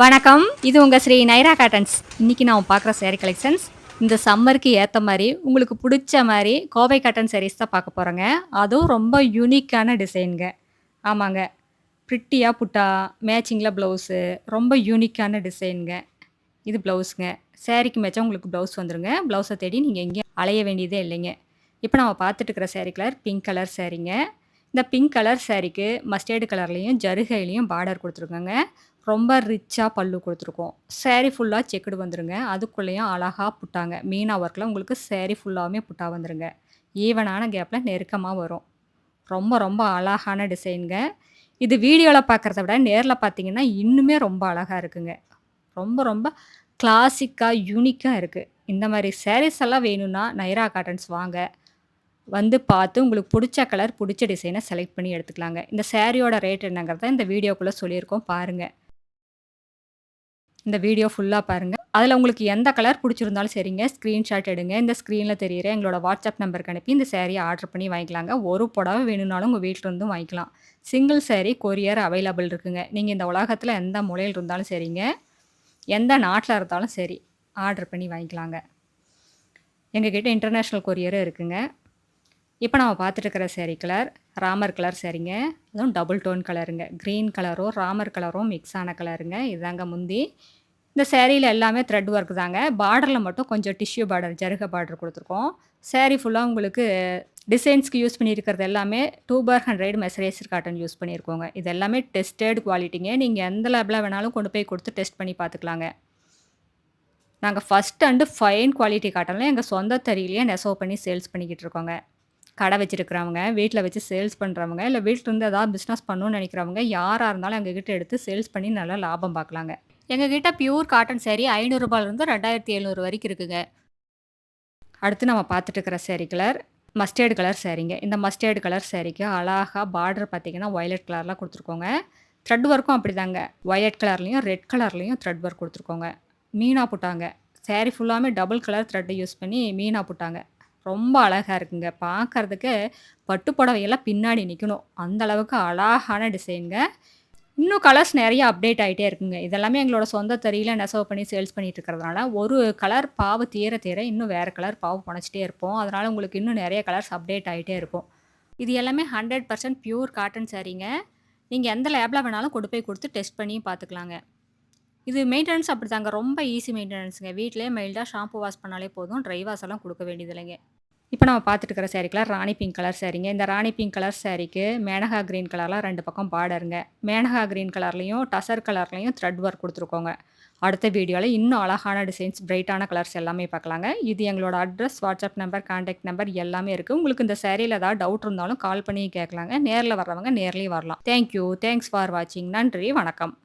வணக்கம். இது உங்கள் ஸ்ரீ நைரா காட்டன்ஸ். இன்றைக்கி நான் பார்க்குற சேரீ கலெக்ஷன்ஸ் இந்த சம்மருக்கு ஏற்ற மாதிரி உங்களுக்கு பிடிச்ச மாதிரி கோவை காட்டன் சாரீஸ் தான் பார்க்க போகிறோங்க அதுவும் ரொம்ப யூனிக்கான டிசைனுங்க ஆமாங்க. ப்ரிட்டியாக புட்டா மேட்சிங்கில் ப்ளவுஸு ரொம்ப யூனிக்கான டிசைனுங்க இது ப்ளவுஸுங்க சேரீக்கு மேட்சாக உங்களுக்கு ப்ளவுஸ் வந்துடுங்க ப்ளவுஸை தேடி நீங்கள் எங்கேயும் அலைய வேண்டியதே இல்லைங்க. இப்போ நம்ம பார்த்துட்டு இருக்கிற சேரீ கலர் பிங்க் கலர் சேரீங்க இந்த பிங்க் கலர் சேரீக்கு மஸ்டர்டு கலர்லேயும் ஜருகையிலையும் பார்டர் கொடுத்துருக்கோங்க. ரொம்ப ரிச்சாக பல்லு கொடுத்துருக்கோம். சேரீ ஃபுல்லாக செக்குடு வந்துருங்க. அதுக்குள்ளேயும் அழகாக புட்டாங்க. மீனா ஒர்க்கில் உங்களுக்கு சேரீ ஃபுல்லாகவுமே புட்டா வந்துருங்க. ஈவனான கேப்பில் நெருக்கமாக வரும். ரொம்ப ரொம்ப அழகான டிசைனுங்க இது வீடியோவில் பார்க்குறத விட நேரில் பார்த்தீங்கன்னா இன்னுமே ரொம்ப அழகாக இருக்குங்க. ரொம்ப ரொம்ப கிளாசிக்காக யூனிக்காக இருக்குது இந்த மாதிரி சாரீஸ் எல்லாம் வேணும்னா நைரா காட்டன்ஸ் வாங்க. வந்து பார்த்து உங்களுக்கு பிடிச்ச கலர் பிடிச்ச டிசைனை செலக்ட் பண்ணி எடுத்துக்கலாங்க. இந்த சேரீயோட ரேட் என்னங்கிறத இந்த வீடியோக்குள்ளே சொல்லியிருக்கோம். பாருங்கள் இந்த வீடியோ ஃபுல்லாக பாருங்கள் அதில் உங்களுக்கு எந்த கலர் பிடிச்சிருந்தாலும் சரிங்க ஸ்க்ரீன்ஷாட் எடுங்க. இந்த ஸ்க்ரீனில் தெரியிற எங்களோட வாட்ஸ்அப் நம்பருக்கு அனுப்பி இந்த சேரீயை ஆர்டர் பண்ணி வாங்கிக்கலாங்க. ஒரு புடவை வேணும்னாலும் உங்கள் வீட்டிலிருந்தும் வாங்கிக்கலாம். சிங்கிள் சேரீ கொரியர் அவைலபிள் இருக்குங்க. நீங்கள் இந்த உலகத்தில் எந்த மூலையில் இருந்தாலும் சரிங்க. எந்த நாட்டில் இருந்தாலும் சரி ஆர்டர் பண்ணி வாங்கிக்கலாங்க. எங்ககிட்ட இன்டர்நேஷ்னல் கொரியரும் இருக்குங்க. இப்போ நம்ம பார்த்துட்டு இருக்கிற சேரீ கலர் ராமர் கலர் சரிங்க அதுவும் டபுள் டோன் கலருங்க க்ரீன் கலரும் ராமர் கலரும் மிக்ஸ் ஆன கலருங்க இதுதாங்க முந்தி. இந்த சேரீயில் எல்லாமே த்ரெட் ஒர்க் தாங்க. பார்டரில் மட்டும் கொஞ்சம் டிஷ்யூ பார்டர் ஜருக பார்டர் கொடுத்துருக்கோம். சேரீ ஃபுல்லாக உங்களுக்கு டிசைன்ஸ்க்கு யூஸ் பண்ணியிருக்கிறது எல்லாமே two per hundred mercerised cotton use பண்ணியிருக்கோங்க. இது எல்லாமே டெஸ்டட் குவாலிட்டிங்க நீங்கள் எந்த லேபில் வேணாலும் கொண்டு போய் கொடுத்து டெஸ்ட் பண்ணி பார்த்துக்கலாங்க. நாங்கள் ஃபஸ்ட் அண்டு ஃபைன் குவாலிட்டி காட்டனில் எங்கள் சொந்த தறியிலேயே நெசவு பண்ணி சேல்ஸ் பண்ணிக்கிட்டு இருக்கோங்க. கடை வச்சுருக்கிறவங்க வீட்டில் வச்சு சேல்ஸ் பண்ணுறவங்க இல்லை வீட்டிலேருந்து ஏதாவது பிஸ்னஸ் பண்ணணும்னு நினைக்கிறவங்க யாராக இருந்தாலும் எங்ககிட்ட எடுத்து சேல்ஸ் பண்ணி நல்லா லாபம் பார்க்கலாங்க. எங்ககிட்ட பியூர் காட்டன் சேரீ ஐநூறுரூபாலேருந்து ரெண்டாயிரத்தி எழுநூறு வரைக்கும் இருக்குங்க. அடுத்து நம்ம பார்த்துட்டு இருக்கிற சேரீ கலர் மஸ்டர்டு கலர் சேரீங்க இந்த மஸ்டர்டு கலர் சேரீக்கு அழகாக பார்டர் பார்த்தீங்கன்னா வயலட் கலர்லாம் கொடுத்துருக்கோங்க. த்ரெட் ஒர்க்கும் அப்படி தாங்க வயலட் கலர்லேயும் ரெட் கலர்லேயும் த்ரெட் ஒர்க் கொடுத்துருக்கோங்க. மீனா போட்டாங்க. சேரீ ஃபுல்லாமே டபுள் கலர் த்ரெட்டை யூஸ் பண்ணி மீனா போட்டாங்க. ரொம்ப அழகாக இருக்குங்க. பார்க்குறதுக்கு பட்டு புடவையெல்லாம் பின்னாடி நிற்கணும் அந்த அளவுக்கு அழகான டிசைனுங்க. இன்னும் கலர்ஸ் நிறைய அப்டேட் ஆகிட்டே இருக்குங்க. இதெல்லாமே எங்களோட சொந்த தறியில் நெசவு பண்ணி சேல்ஸ் பண்ணிட்டு இருக்கிறதுனால ஒரு கலர் பாவு தீர தீர இன்னும் வேறு கலர் பாவு பணச்சிட்டே இருப்போம். அதனால் உங்களுக்கு இன்னும் நிறைய கலர்ஸ் அப்டேட் ஆகிட்டே இருக்கும். இது எல்லாமே ஹண்ட்ரட் பர்சன்ட் பியூர் காட்டன் சாரீங்க நீங்கள் எந்த லேபில் வேணாலும் கொண்டு போய் கொடுத்து டெஸ்ட் பண்ணி பார்த்துக்கலாங்க இது மெயின்டெனன்ஸ் அப்படி தாங்க ரொம்ப ஈஸி மெயின்டெனன்ஸுங்க. வீட்டிலே மெயில்டாக ஷாம்பு வாஷ் பண்ணாலே போதும். ட்ரை வாஷ் எல்லாம் கொடுக்க வேண்டியதில்லைங்க இப்போ நம்ம பார்த்துட்டு இருக்கிற சேரீ ராணி பிங்க் கலர் சாரீங்க. இந்த ராணி பிங்க் கலர் சாரீக்கு மேனகா க்ரீன் கலர்லாம் ரெண்டு பக்கம் பார்டருங்க மேனகா க்ரீன் கலர்லையும் டசர் கலர்லையும் த்ரெட் ஒர்க் கொடுத்துருக்கோங்க. அடுத்த வீடியோவில் இன்னும் அழகான டிசைன்ஸ் பிரைட்டான கலர்ஸ் எல்லாமே பார்க்கலாங்க. இது எங்களோட address WhatsApp number contact number எல்லாமே இருக்குது உங்களுக்கு இந்த சேரீயில் ஏதாவது டவுட் இருந்தாலும் கால் பண்ணி கேட்கலாங்க. நேரில் வர்றவங்க நேர்லேயும் வரலாம். தேங்க்யூ தேங்க்ஸ் ஃபார் வாட்சிங் நன்றி. வணக்கம்.